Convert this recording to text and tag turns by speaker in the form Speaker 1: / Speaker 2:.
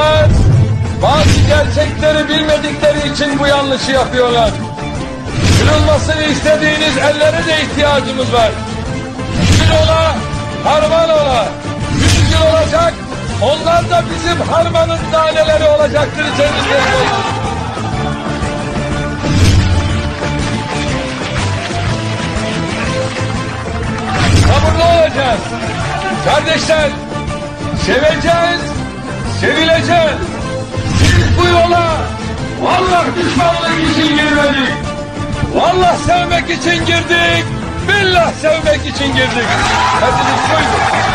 Speaker 1: insanlar bazı gerçekleri bilmedikleri için bu yanlışı yapıyorlar. Kırılmasını istediğiniz ellere de ihtiyacımız var. Gün ola, harman ola, yüz yıl olacak, onlar da bizim harmanın taneleri olacaktır içerisinde. Sabırlı olacağız. Kardeşler, seveceğiz, sevileceğiz. Biz bu yola vallahi düşmanlık için girmedik. Vallahi sevmek için girdik. Billah sevmek için girdik. Hepiniz buyurun.